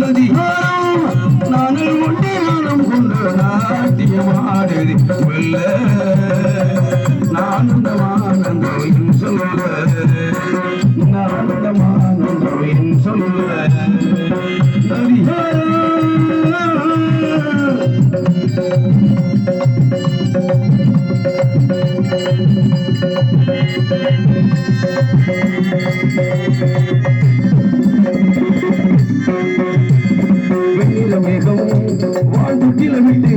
நதியோரம் நானும் கொண்டு நானும் கொண்டு நாட்டியமாடுது. வெல்ல நானந்தமானந்தோயின் சொல்ல நதியோரம் விட்டு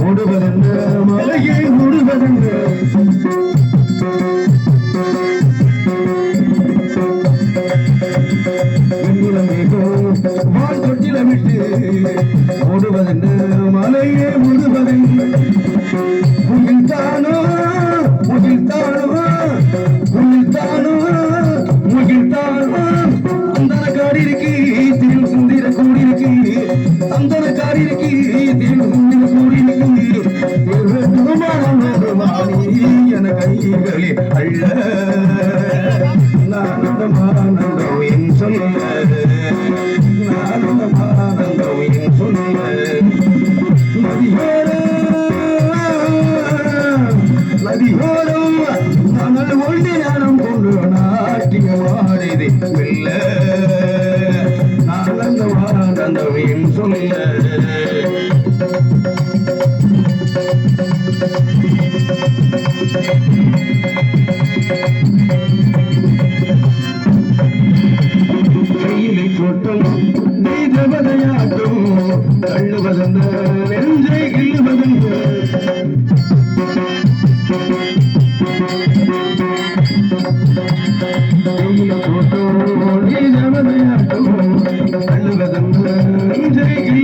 ஓடுவதென்ன மலையை ஓடுவதென்ற வெண்ணிற மேகம் வாழ்ந்துட்டில விட்டு ஓடுவதென்ன மலையை ஓடுவதென்ன உயிர் தானோ உயிர் தானோ உயிர் தானோ உயிர் தானோ அந்தனக்காரி இருக்கு தேன் சுந்திர கூடி இருக்கு அந்தனக்காரி இருக்கு தேன் சுந்திர கூடி இருக்கு என கைகளே அள்ள ஆனந்தமானந்தவின் கையிலை தோட்டம் நீதவதையாட்டும் தள்ளுவதெந்த நெஞ்சை கிள்ளுவதெந்த கையிலை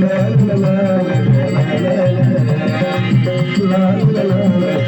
la la la la la